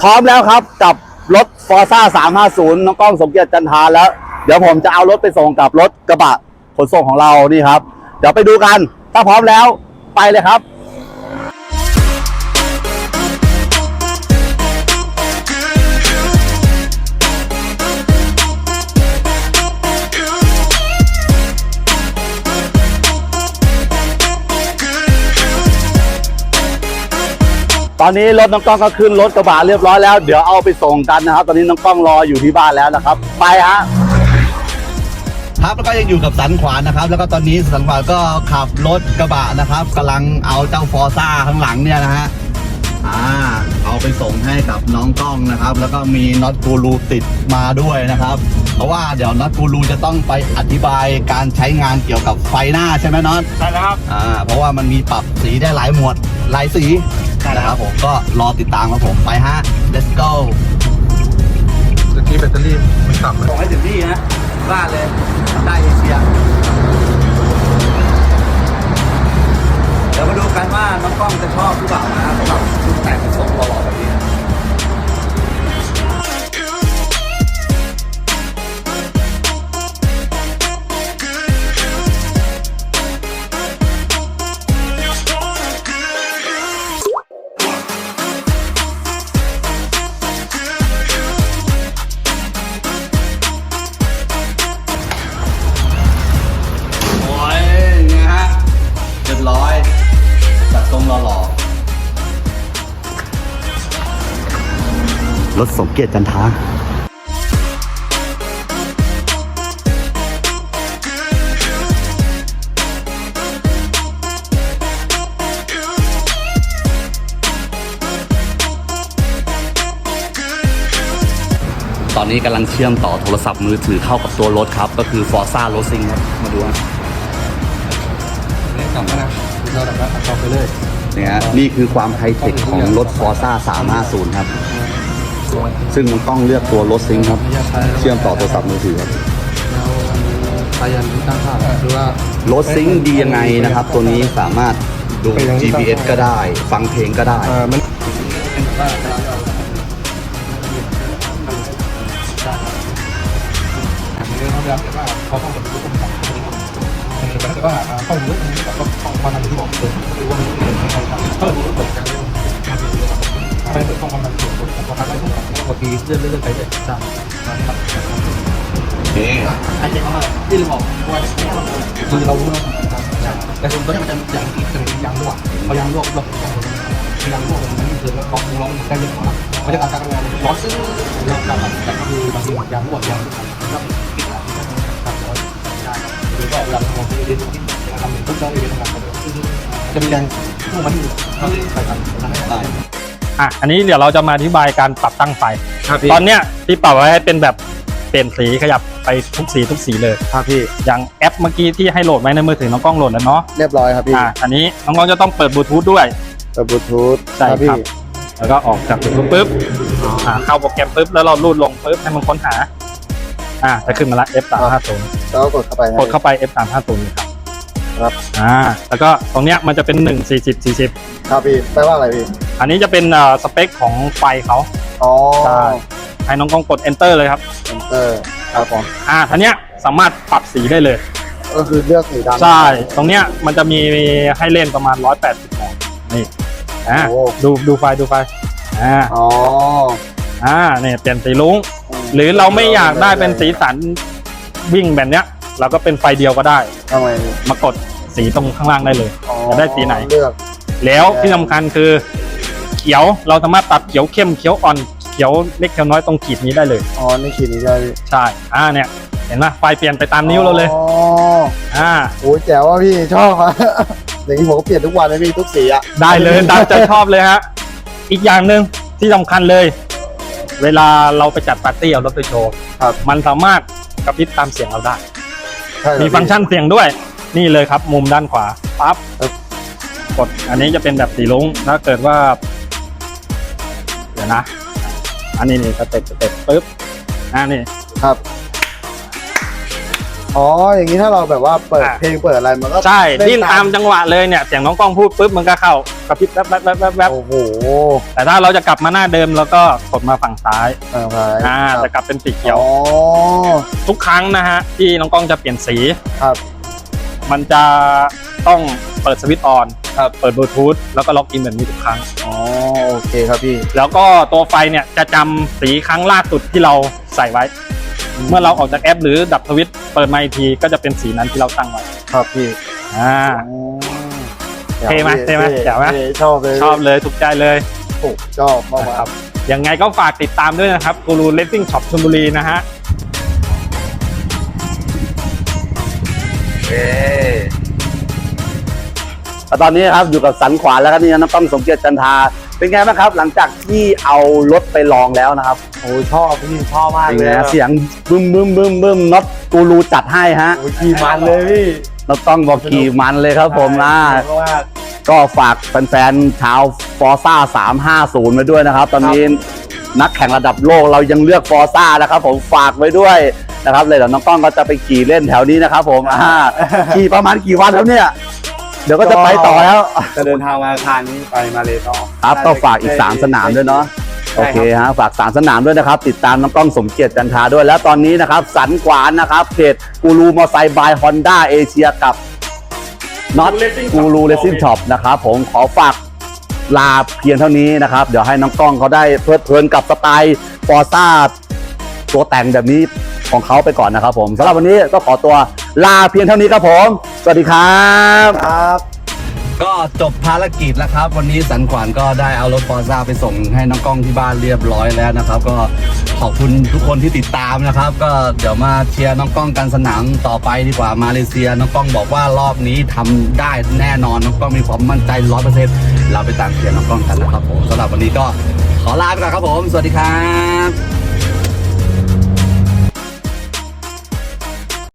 พร้อมแล้วครับกับรถฟอร์ซ่า350 น้องกล้องสมเกียรติจันทาแล้ว เดี๋ยวผมจะเอารถไปส่งกับรถกระบะขนส่งของเรานี่ครับ เดี๋ยวไปดูกัน ถ้าพร้อมแล้วไปเลยครับ ตอนนี้รถน้องกล้องก็ขึ้นรถกระบะเรียบร้อยแล้ว เดี๋ยวเอาไปส่งกันนะครับ ตอนนี้น้องกล้องรออยู่ที่บ้านแล้วนะครับ ไปฮะ ครับแล้วก็ยังอยู่กับสันขวานนะครับ แล้วก็ตอนนี้สันขวานก็ขับรถกระบะนะครับกำลังเอาเจ้าฟอร์ซ่าข้างหลังเนี่ยนะฮะอ่าเอาไปส่งให้กับน้องกล้องนะครับ แล้วก็มีน็อตกูรูติดมาด้วยนะครับ เพราะว่าเดี๋ยวน็อตกูรูจะต้องไปอธิบายการใช้งานเกี่ยวกับไฟหน้าใช่ไหมน็อตใช่แล้วครับอ่าเพราะว่ามันมีปรับสีได้หลายหมวด หลายสีใช่แล้วนะครับผมก็รอติดตามครับผมไปฮะ let's go ตะกี้แบตเตอรี่มันต่ำนะส่งให้ถึงที่นะบ้านเลยได้ รถสมเกียรติจันทาตอนนี้กำลังเชื่อมต่อโทรศัพท์มือถือเข้ากับตัวรถครับ ก็คือ Forza Racing ครับ มาดูนะนี่ต่ำแล้วนะเราแบบว่าเอาไปเลยเนี่ยฮะนี่คือความไฮเทคของรถ Forza 350 ครับ ซึ่งมันต้องเลือกตัวรถซิงค์ครับ เชื่อมต่อโทรศัพท์มือถือครับเราสายันตั้งค่าหรือว่ารถซิงค์ดียังไงนะครับ ตัวนี้สามารถดู GPS ก็ได้ ฟังเพลงก็ได้เออมันเขาแบบว่าเขาต้องแบบรู้ตรงไหนแต่ว่าข้อมูลนี้แบบก็ต้องความที่บอกเลยคือว่ามันเป็นยังไงครับเออรู้ตรงกันไปต้องความมันถูกต้องความ มันถูกปกติเรื่อยๆไปเลยจ้าครับนี่ไอ้เจ๊เขามาที่ลืมบอกว่าคือเรารู้แล้วแต่ส่วนตัวนี้มันจะอย่างอีกหนึ่งย่างลวกพอยางลวกลวกยางลวกมันนี่คือเราของเราได้เยอะกว่ามันจะการทำงานร้อนซึ่งเราการแต่ก็คือบางทียางลวกยางแล้วปิดหลังตัดร้อนได้หรือว่าเวลาทำงานที่เรียนที่ทำทุกเรื่องเรียนทำงานจะมีแรงพุ่งมาที่ใส่กันได้ อะอันนี้เดี๋ยวเราจะมาอธิบายการปรับตั้งไฟ ครับตอนเนี้ยที่ปรับไว้ให้เป็นแบบเปลี่ยนสีขยับไปทุกสีทุกสีเลย ครับพี่อย่างแอปเมื่อกี้ที่ให้โหลดไว้ในมือถือน้องกล้องโหลดแล้วเนาะเรียบร้อยครับพี่อะอันนี้น้องกล้องจะต้องเปิดบลูทูธด้วย เปิดบลูทูธใช่ครับแล้วก็ออกจากบลูทูธปุ๊บอ่าเข้าโปรแกรมปุ๊บแล้วเราลูดลงปุ๊บให้มันค้นหา อ่าจะขึ้นมาละ F 3 5 0แล้วกดเข้าไปกดเข้าไป F 3 5 0ครับครับ อ่าแล้วก็ตรงเนี้ยมันจะเป็น1 40 40 ครับพี่แปลว่าอะไรพี่ อันนี้จะเป็นเอ่อสเปคของไฟเขาอ๋อใช่ให้น้องกล้องกด enter เลยครับเซ็นเตอร์ครับผมอ่าทันเนี้ยสามารถปรับสีได้เลย ก็คือเลือกสีดำใช่ ตรงเนี้ยมันจะมีให้เล่นประมาณ 180แสงนี่อ่าโอ้ดูดูไฟดูไฟอ่าอ๋ออ่าเนี่ยเปลี่ยนสีลุ้ง หรือเราไม่อยากได้เป็นสีสันวิ่งแบบเนี้ย เราก็เป็นไฟเดียวก็ได้ทำไมมากดสีตรงข้างล่างได้เลยอ๋อจะได้สีไหนเลือกแล้วที่สำคัญคือ เขียว เราสามารถปรับเขียวเข้มเขียวอ่อนเขียวเล็กเขียวน้อยตรงขีดนี้ได้เลย อ๋อนี่ขีดนี้ใช่ไหมพี่ใช่อ่าเนี่ยเห็นไหมไฟเปลี่ยนไปตามนิ้วเราเลยอ๋ออ่าโอ้ยแจ๋วว่ะพี่ชอบอะอย่างนี้ผมก็เปลี่ยนทุกวันเลยพี่ทุกสีอะได้เลยตามใจชอบเลยฮะอีกอย่างหนึ่งที่สำคัญเลย เวลาเราไปจัดปาร์ตี้เอารถไปโชว์ครับมันสามารถกระพริบตามเสียงเราได้ ใช่เหรอมีพี่ฟังก์ชันเสียงด้วย นี่เลยครับ มุมด้านขวาปั๊บครับกดอันนี้จะเป็นแบบสีลุ้งถ้าเกิดว่าเดี๋ยว นะ อันนี้นี่สเต็ปสเต็ปปึ๊บอ่านี่ครับ อ๋อ อย่างนี้ถ้าเราแบบว่าเปิดอะ เพลงเปิดอะไรมันก็ใช่เล่ดิ้นตามจังหวะเลยเนี่ยเสียงน้องกล้องพูดปุ๊บมันก็เข้ากระพริบแวบแวบแวบแวบแวบโอ้โหแต่ถ้าเราจะกลับมาหน้าเดิมแล้วก็กดมาฝั่งซ้ายอ่าคจะรับกลับเป็นสีเขียว อ๋อทุกครั้งนะฮะที่น้องกล้องจะเปลี่ยนสี ครับ มันจะต้องเปิดสวิตช์ออนเปิดบลูทูธแล้วก็ล็อกอินแบบนี้ทุกครั้ง อ๋อโอ เคครับพี่ แล้วก็ตัวไฟเนี่ยจะจำสีครั้งล่าสุดที่เราใส่ไว้ เมื่อเราออกจากแอป หรือดับสวิตช์เปิดมาอีกทีก็จะเป็นสีนั้นที่เราตั้งไว้ ครับพี่ อ่าเท่ไหมเท่ไหมแจ๋วไหมชอบเลยชอบเลยถูกใจเลยโอ้ชอบมากนะครับยังไงก็ฝากติดตามด้วยนะครับกูรูเลสซิ่งช็อปชลบุรีนะฮะเอ๊ตอนนี้ครับอยู่กับสันขวานแล้วครับนี่น้องต้องสมเกียรติจันทา เป็นไงบ้างครับ หลังจากที่เอารถไปลองแล้วนะครับโอ้ชอบพี่ชอบมากเป็นเลไงยฮะเสียงบึ้มบึ้มบึ้มบึ้มน็อตกูรูจัดให้ฮะโอ้ยขี่มันเลยพี่น้องต้องบอกขี่มันเลยครับผมนะ เพราะว่า ก็ฝากแฟนๆชาวฟอร์ซ่า350ไว้ด้วยนะครับ ตอนนี้นักแข่งระดับโลกเรายังเลือกฟอร์ซ่านะครับ ผมฝากไว้ด้วยนะครับเลยเดี๋ยวน้องก้องก็จะไปขี่เล่นแถวนี้นะครับ ผมอ่าขี่ประมาณกี่วันครับเนี่ย เดี๋ยวก็จะไปต่อแล้วจะเดินทางมาอาคารนี้ไปมาเลยต่อครับก็ฝากอีก 3 สนามด้วยเนาะโอเคฮะฝาก3สนามด้วยนะครับ ติดตามน้องกล้องสมเกียรติจันทาด้วย แล้วตอนนี้นะครับ สันขวานนะครับเพจกูรูมอไซค์บายฮอนด้าเอเชียกับน็อตกูรูเลสซิ่งช็อปนะครับผมขอฝากลาเพียงเท่านี้นะครับ เดี๋ยวให้น้องกล้องเขาได้เพลิดเพลินกับสไตล์ฟอร์ซ่าตัวแต่งแบบนี้ของเขาไปก่อนนะครับผมสำหรับวันนี้ก็ขอตัวลาเพียงเท่านี้ครับผม สวัสดีครับครับ ก็จบภารกิจแล้วครับ วันนี้สันขวัญก็ได้เอารถฟอร์ซ่าไปส่งให้น้องกล้องที่บ้านเรียบร้อยแล้วนะครับ ก็ขอบคุณทุกคนที่ติดตามนะครับ ก็เดี๋ยวมาเชียร์น้องกล้องกันสนามต่อไปดีกว่ามาเลเซียน้องกล้องบอกว่ารอบนี้ทำได้แน่นอนน้องกล้องมีความมั่นใจร้อยเปอร์เซ็นต์เราไปตามเชียร์น้องกล้องกันนะครับผมสำหรับวันนี้ก็ขอลาไปก่อนครับผม สวัสดีครับ